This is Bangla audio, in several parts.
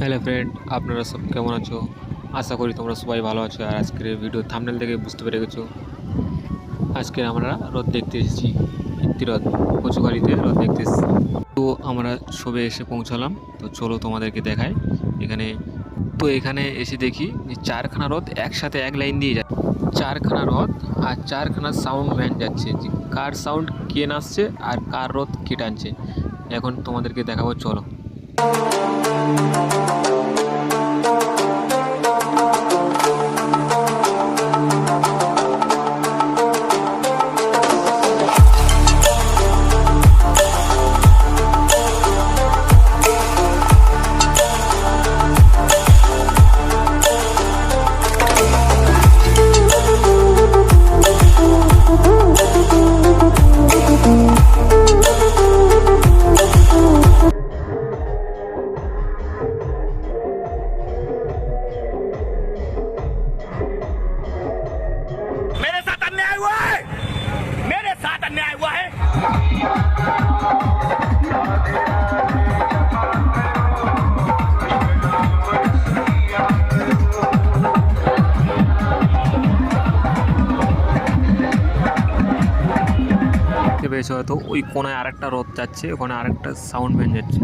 হ্যালো ফ্রেন্ড আপনারা সব কেমন আছো? আশা করি তোমরা সবাই ভালো আছো আর আজকের ভিডিও থামনেল থেকে বুঝতে পেরে গেছো। আজকে আমরা রথ দেখতে এসেছি রথ কচুখালিতে রথ দেখতে এসেছি। তো আমরা সবে এসে পৌঁছালাম, তো চলো তোমাদেরকে দেখাই। এখানে, তো এখানে এসে দেখি যে চারখানা রথ একসাথে এক লাইন দিয়ে যায় চারখানা রথ আর চারখানা সাউন্ড ভ্যান যাচ্ছে। যে কার সাউন্ড কে নাচছে আর কার রথ কে টানছে। এখন তোমাদেরকে দেখাবো, চলো। मेरे साथ अन्याय हुआ है দেখতে পেয়েছো হয়তো ওই কোনায় আরেকটা রথ যাচ্ছে ওখানে আরেকটা সাউন্ড ভ্যান যাচ্ছে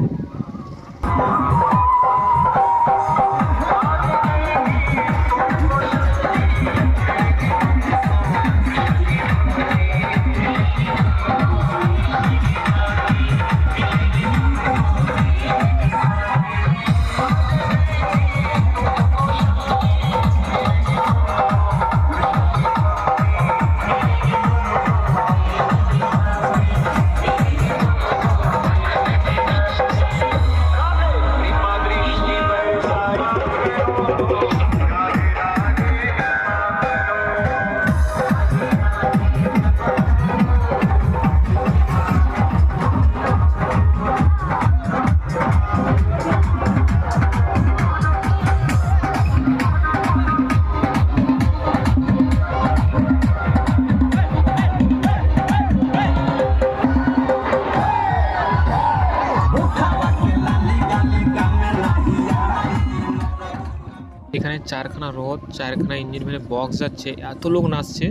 এখানে চারখানা রথ চারখানা ইঞ্জিন ভ্যানে বক্স যাচ্ছে। এত লোক নাচছে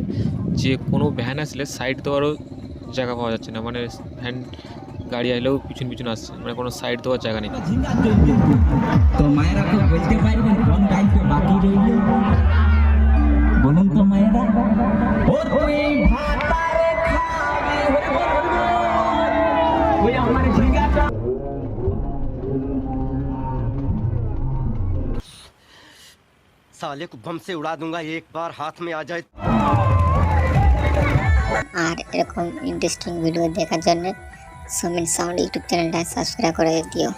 যে কোনো ভ্যান আসলে সাইড দেওয়ারও জায়গা পাওয়া যাচ্ছে না। মানে ভ্যান গাড়ি এলেও পিছন পিছন আসছে। মানে কোনো সাইড দেওয়ার জায়গা নেই। আমার ঝিঙ্গাটা साले को बम से उड़ा दूंगा एक बार हाथ में आ जाए আর এরকম ইন্টারেস্টিং ভিডিও দেখার জন্য সোমেন সাউন্ড ইউটিউব চ্যানেলটা সাবস্ক্রাইব করে দিও